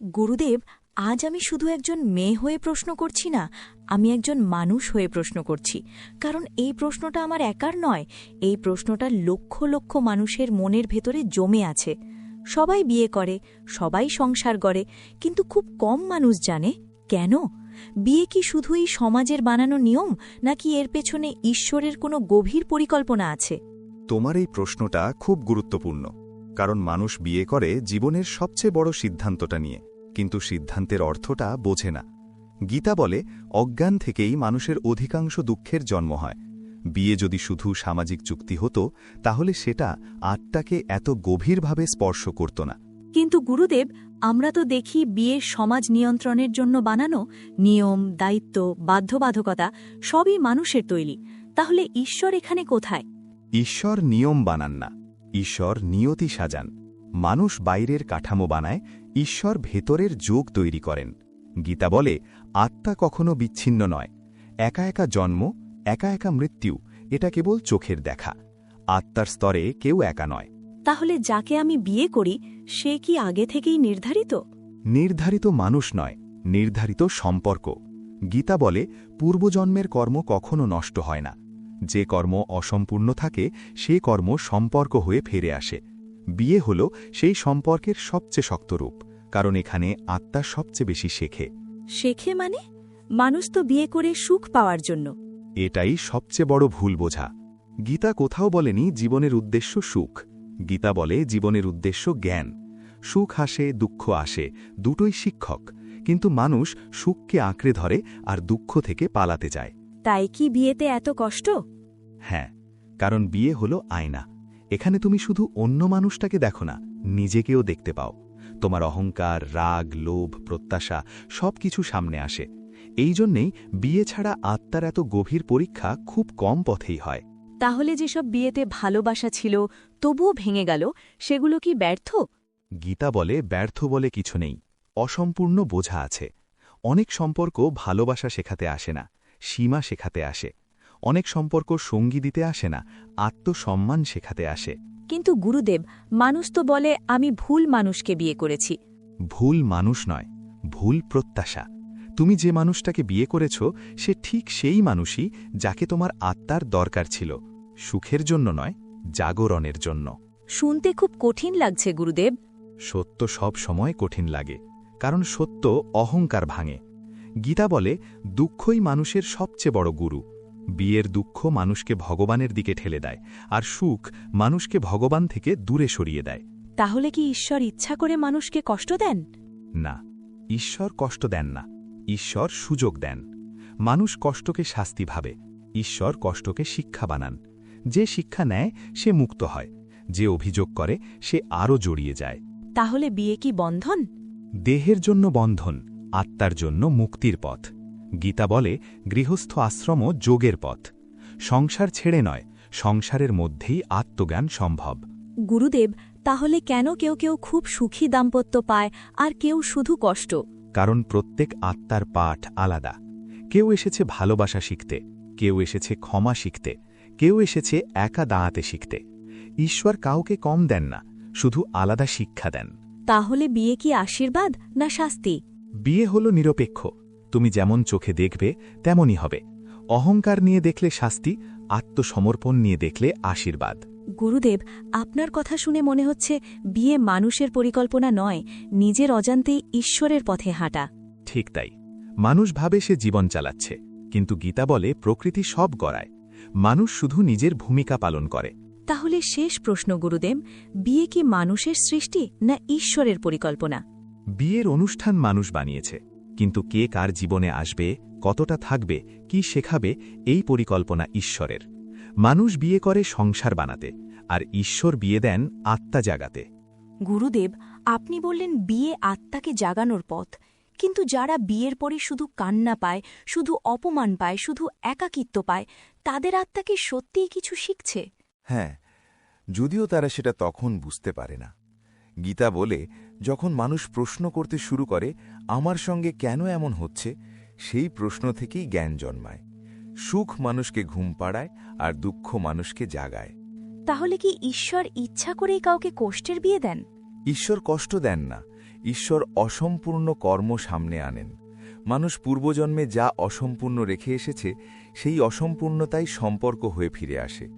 গুরুদেব, আজ আমি শুধু একজন মেয়ে হয়ে প্রশ্ন করছি না, আমি একজন মানুষ হয়ে প্রশ্ন করছি। কারণ এই প্রশ্নটা আমার একার নয়, এই প্রশ্নটা লক্ষ লক্ষ মানুষের মনের ভেতরে জমে আছে। সবাই বিয়ে করে, সবাই সংসার করে কিন্তু খুব কম মানুষ জানে, কেন? বিয়ে কি শুধুই সমাজের বানানো নিয়ম, নাকি এর পেছনে ঈশ্বরের কোনো গভীর পরিকল্পনা আছে? তোমার এই প্রশ্নটা খুব গুরুত্বপূর্ণ। কারণ মানুষ বিয়ে করে জীবনের সবচেয়ে বড় সিদ্ধান্তটা নিয়ে। কিন্তু সিদ্ধান্তের অর্থটা বোঝে না। গীতা বলে অজ্ঞান থেকেই মানুষের অধিকাংশ দুঃখের জন্ম হয়। বিয়ে যদি শুধু সামাজিক চুক্তি হতো তাহলে সেটা আত্মাকে এত গভীরভাবে স্পর্শ করত না। কিন্তু গুরুদেব আমরা তো দেখি বিয়ের সমাজ নিয়ন্ত্রণের জন্য বানানো নিয়ম দায়িত্ব বাধ্যবাধকতা সবই মানুষের তৈরি। তাহলে ঈশ্বর এখানে কোথায়? ঈশ্বর নিয়ম বানান না। ঈশ্বর নিয়তি সাজান। মানুষ বাইরের কাঠামো বানায় ঈশ্বর ভেতরের যোগ তৈরি করেন। গীতা বলে আত্মা কখনো বিচ্ছিন্ন নয়। একা একা জন্ম একা একা মৃত্যু এটা কেবল চোখের দেখা। আত্মার স্তরে কেউ একা নয়। তাহলে যাকে আমি বিয়ে করি সে কি আগে থেকেই নির্ধারিত? নির্ধারিত মানুষ নয় নির্ধারিত সম্পর্ক। গীতা বলে পূর্বজন্মের কর্ম কখনো নষ্ট হয় না। যে কর্ম অসম্পূর্ণ থাকে সে কর্ম সম্পর্ক হয়ে ফিরে আসে। বিয়ে হল সেই সম্পর্কের সবচেয়ে শক্ত রূপ কারণ এখানে আত্মা সবচেয়ে বেশি শেখে। শেখে মানে মানুষ তো বিয়ে করে সুখ পাওয়ার জন্য। এটাই সবচেয়ে বড় ভুল বোঝা। গীতা কোথাও বলেনি জীবনের উদ্দেশ্য সুখ। গীতা বলে জীবনের উদ্দেশ্য জ্ঞান। সুখ আসে দুঃখ আসে দুটোই শিক্ষক। কিন্তু মানুষ সুখকে আঁকড়ে ধরে আর দুঃখ থেকে পালাতে যায় তাই কি বিয়েতে এত কষ্ট? হ্যাঁ কারণ বিয়ে হলো আয়না। এখানে তুমি শুধু অন্য মানুষটাকে দেখো না নিজেকেও দেখতে পাও। তোমার অহংকার রাগ লোভ প্রত্যাশা সব কিছু সামনে আসে। এই জন্যেই বিয়ে ছাড়া আত্মার এত গভীর পরীক্ষা খুব কম পথেই হয়। তাহলে যেসব বিয়েতে ভালোবাসা ছিল তবুও ভেঙে গেল সেগুলো কি ব্যর্থ? গীতা বলে ব্যর্থ বলে কিছু নেই অসম্পূর্ণ বোঝা আছে। অনেক সম্পর্ক ভালোবাসা শেখাতে আসে না। সীমা শেখাতে আসে। অনেক সম্পর্ক সঙ্গী দিতে আসে না আত্মসম্মান শেখাতে আসে। কিন্তু গুরুদেব মানুষ তো বলে আমি ভুল মানুষকে বিয়ে করেছি। ভুল মানুষ নয় ভুল প্রত্যাশা। তুমি যে মানুষটাকে বিয়ে করেছ সে ঠিক সেই মানুষই যাকে তোমার আত্মার দরকার ছিল। সুখের জন্য নয় জাগরণের জন্য। শুনতে খুব কঠিন লাগছে গুরুদেব। সত্য সব সময় কঠিন লাগে কারণ সত্য অহংকার ভাঙে। গীতা বলে দুঃখই মানুষের সবচেয়ে বড় গুরু। বিয়ের দুঃখ মানুষকে ভগবানের দিকে ঠেলে দেয় আর সুখ মানুষকে ভগবান থেকে দূরে সরিয়ে দেয়। তাহলে কি ঈশ্বর ইচ্ছা করে মানুষকে কষ্ট দেন? না ঈশ্বর কষ্ট দেন না ঈশ্বর সুযোগ দেন। মানুষ কষ্টকে শাস্তি ভাবে ঈশ্বর কষ্টকে শিক্ষা বানান। যে শিক্ষা নেয় সে মুক্ত হয় যে অভিযোগ করে সে আরও জড়িয়ে যায়। তাহলে বিয়ে কি বন্ধন? দেহের জন্য বন্ধন আত্মার জন্য মুক্তির পথ। গীতা বলে গৃহস্থ আশ্রমও যোগের পথ। সংসার ছেড়ে নয় সংসারের মধ্যেই আত্মজ্ঞান সম্ভব। গুরুদেব তাহলে কেন কেউ কেউ খুব সুখী দাম্পত্য পায় আর কেউ শুধু কষ্ট? কারণ প্রত্যেক আত্মার পাঠ আলাদা। কেউ এসেছে ভালোবাসা শিখতে কেউ এসেছে ক্ষমা শিখতে কেউ এসেছে একা দাঁড়াতে শিখতে। ঈশ্বর কাউকে কম দেন না শুধু আলাদা শিক্ষা দেন। তাহলে বিয়ে কি আশীর্বাদ না শাস্তি? বিয়ে হল নিরপেক্ষ তুমি যেমন চোখে দেখবে তেমনই হবে। অহংকার নিয়ে দেখলে শাস্তি আত্মসমর্পণ নিয়ে দেখলে আশীর্বাদ। গুরুদেব আপনার কথা শুনে মনে হচ্ছে বিয়ে মানুষের পরিকল্পনা নয় নিজের অজান্তেই ঈশ্বরের পথে হাঁটা। ঠিক তাই। মানুষ ভাবে সে জীবন চালাচ্ছে কিন্তু গীতা বলে প্রকৃতি সব গড়ায়। মানুষ শুধু নিজের ভূমিকা পালন করে। তাহলে শেষ প্রশ্ন গুরুদেব বিয়ে কি মানুষের সৃষ্টি না ঈশ্বরের পরিকল্পনা? বিয়ের অনুষ্ঠান মানুষ বানিয়েছে। কিন্তু কে কার জীবনে আসবে কতটা থাকবে কি শেখাবে এই পরিকল্পনা ঈশ্বরের। মানুষ বিয়ে করে সংসার বানাতে আর ঈশ্বর বিয়ে দেন আত্মা জাগাতে। গুরুদেব আপনি বললেন বিয়ে আত্মাকে জাগানোর পথ। কিন্তু যারা বিয়ের পরে শুধু কান্না পায় শুধু অপমান পায় শুধু একাকিত্ব পায় তাদের আত্মাকে সত্যিই কিছু শিখছে? হ্যাঁ যদিও তারা সেটা তখন বুঝতে পারে না। গীতা বলে যখন মানুষ প্রশ্ন করতে শুরু করে আমার সঙ্গে কেন এমন হচ্ছে? সেই প্রশ্ন থেকেই জ্ঞান জন্মায়। সুখ মানুষকে ঘুম পাড়ায় আর দুঃখ মানুষকে জাগায়। তাহলে কি ঈশ্বর ইচ্ছা করেই কাউকে কষ্টের বিয়ে দেন? ঈশ্বর কষ্ট দেন না। ঈশ্বর অসম্পূর্ণ কর্ম সামনে আনেন। মানুষ পূর্বজন্মে যা অসম্পূর্ণ রেখে এসেছে সেই অসম্পূর্ণতাই সম্পর্ক হয়ে ফিরে আসে।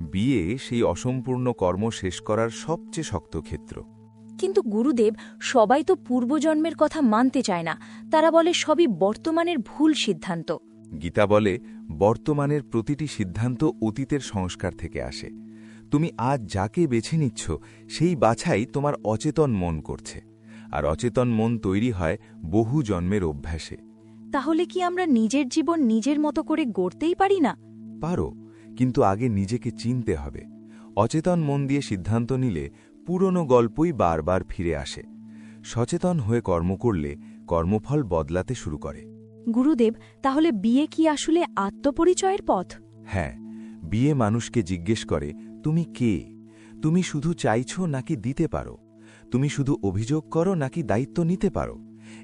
বিয়ে সেই অসম্পূর্ণ কর্ম শেষ করার সবচেয়ে শক্ত ক্ষেত্র। কিন্তু গুরুদেব সবাই তো পূর্বজন্মের কথা মানতে চায় না। তারা বলে সবই বর্তমানের ভুল সিদ্ধান্ত। গীতা বলে বর্তমানের প্রতিটি সিদ্ধান্ত অতীতের সংস্কার থেকে আসে। তুমি আজ যাকে বেছে নিচ্ছ সেই বাছাই তোমার অচেতন মন করছে। আর অচেতন মন তৈরি হয় বহু জন্মের অভ্যাসে। তাহলে কি আমরা নিজের জীবন নিজের মতো করে গড়তেই পারি না? পারো কিন্তু আগে নিজেকে চিনতে হবে। অচেতন মন দিয়ে সিদ্ধান্ত নিলে পুরনো গল্পই বারবার ফিরে আসে। সচেতন হয়ে কর্ম করলে কর্মফল বদলাতে শুরু করে। গুরুদেব তাহলে বিয়ে কি আসলে আত্মপরিচয়ের পথ? হ্যাঁ বিয়ে মানুষকে জিজ্ঞেস করে তুমি কে? তুমি শুধু চাইছো নাকি দিতে পারো? তুমি শুধু অভিযোগ করো নাকি দায়িত্ব নিতে পারো?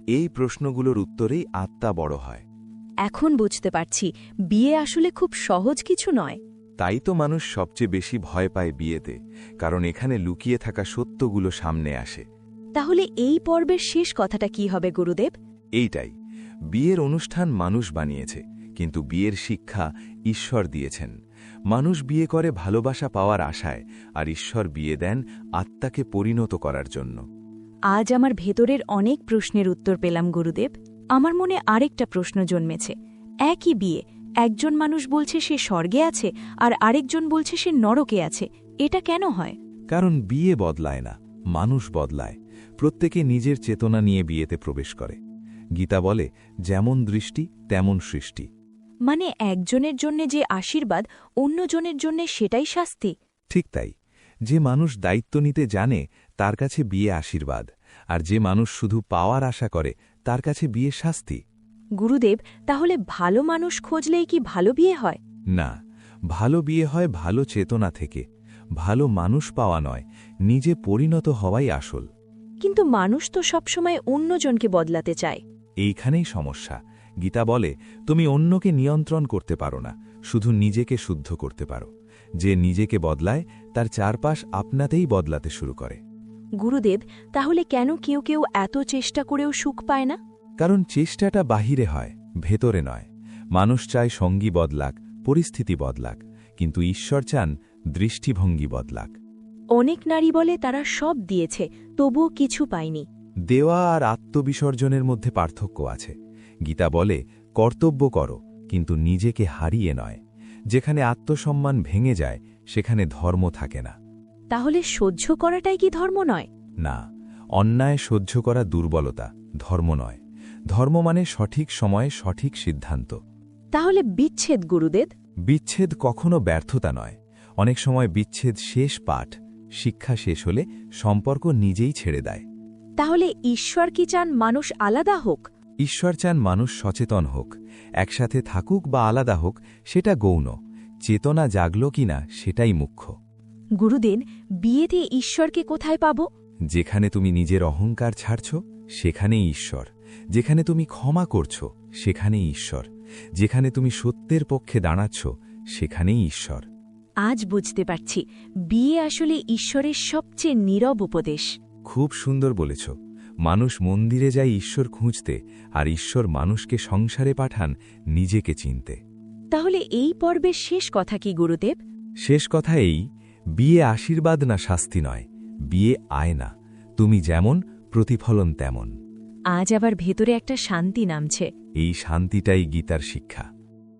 এই প্রশ্নগুলোর উত্তরেই আত্মা বড় হয়। এখন বুঝতে পারছি বিয়ে আসলে খুব সহজ কিছু নয়। তাই তো মানুষ সবচেয়ে বেশি ভয় পায় বিয়েতে কারণ এখানে লুকিয়ে থাকা সত্যগুলো সামনে আসে। তাহলে এই পর্বের শেষ কথাটা কি হবে গুরুদেব? এইটাই। বিয়ের অনুষ্ঠান মানুষ বানিয়েছে কিন্তু বিয়ের শিক্ষা ঈশ্বর দিয়েছেন। মানুষ বিয়ে করে ভালোবাসা পাওয়ার আশায় আর ঈশ্বর বিয়ে দেন আত্মাকে পরিণত করার জন্য। আজ আমার ভেতরের অনেক প্রশ্নের উত্তর পেলাম গুরুদেব। আমার মনে আরেকটা প্রশ্ন জন্মেছে। একই বিয়ে একজন মানুষ বলছে সে স্বর্গে আছে আর আরেকজন বলছে সে নরকে আছে। এটা কেন হয়? কারণ বিয়ে বদলায় না মানুষ বদলায়। প্রত্যেকে নিজের চেতনা নিয়ে বিয়েতে প্রবেশ করে। গীতা বলে যেমন দৃষ্টি তেমন সৃষ্টি। মানে একজনের জন্য যে আশীর্বাদ অন্যজনের জন্য সেটাই শাস্তি? ঠিক তাই। যে মানুষ দায়িত্ব নিতে জানে তার কাছে বিয়ে আশীর্বাদ। আর যে মানুষ শুধু পাওয়ার আশা করে তার কাছে বিয়ে শাস্তি। গুরুদেব তাহলে ভালো মানুষ খুঁজলেই কি ভালো বিয়ে হয়? না ভালো বিয়ে হয় ভালো চেতনা থেকে। ভালো মানুষ পাওয়া নয় নিজে পরিণত হওয়াই আসল। কিন্তু মানুষ তো সবসময় অন্যজনকে বদলাতে চায়। এইখানেই সমস্যা। গীতা বলে তুমি অন্যকে নিয়ন্ত্রণ করতে পারো না শুধু নিজেকে শুদ্ধ করতে পারো। যে নিজেকে বদলায় তার চারপাশ আপনাতেই বদলাতে শুরু করে। গুরুদেব তাহলে কেন কেউ কেউ এত চেষ্টা করেও সুখ পায় না? কারণ চেষ্টাটা বাহিরে হয় ভেতরে নয়। মানুষ চায় সঙ্গী বদলাক পরিস্থিতি বদলাক কিন্তু ঈশ্বর চান দৃষ্টিভঙ্গি বদলাক। অনেক নারী বলে তারা সব দিয়েছে তবুও কিছু পায়নি। দেওয়া আর আত্মবিসর্জনের মধ্যে পার্থক্য আছে। গীতা বলে কর্তব্য করো কিন্তু নিজেকে হারিয়ে নয়। যেখানে আত্মসম্মান ভেঙে যায় সেখানে ধর্ম থাকে না। তাহলে সহ্য করাটাই কি ধর্ম নয়? না অন্যায় সহ্য করা দুর্বলতা ধর্ম নয়। ধর্ম মানে সঠিক সময়ে সঠিক সিদ্ধান্ত। তাহলে বিচ্ছেদ গুরুদেব? বিচ্ছেদ কখনো ব্যর্থতা নয়। অনেক সময় বিচ্ছেদ শেষ পাঠ শিক্ষা শেষ হলে সম্পর্ক নিজেই ছেড়ে দেয়। তাহলে ঈশ্বর কি চান মানুষ আলাদা হোক? ঈশ্বর চান মানুষ সচেতন হোক একসাথে থাকুক বা আলাদা হোক সেটা গৌণ। চেতনা জাগল কিনা সেটাই মুখ্য। গুরুদেব বিয়েতে ঈশ্বরকে কোথায় পাব? যেখানে তুমি নিজের অহংকার ছাড়ছ সেখানেই ঈশ্বর। যেখানে তুমি ক্ষমা করছ সেখানেই ঈশ্বর। যেখানে তুমি সত্যের পক্ষে দাঁড়াচ্ছ সেখানেই ঈশ্বর। আজ বুঝতে পারছি বিয়ে আসলে ঈশ্বরের সবচেয়ে নীরব উপদেশ। খুব সুন্দর বলেছ। মানুষ মন্দিরে যায় ঈশ্বর খুঁজতে আর ঈশ্বর মানুষকে সংসারে পাঠান নিজেকে চিনতে। তাহলে এই পর্বের শেষ কথা কি গুরুদেব? শেষ কথা এই বিয়ে আশীর্বাদ না শাস্তি নয় বিয়ে আয়না। তুমি যেমন প্রতিফলন তেমন। আজ আবার ভেতরে একটা শান্তি নামছে। এই শান্তিটাই গীতার শিক্ষা।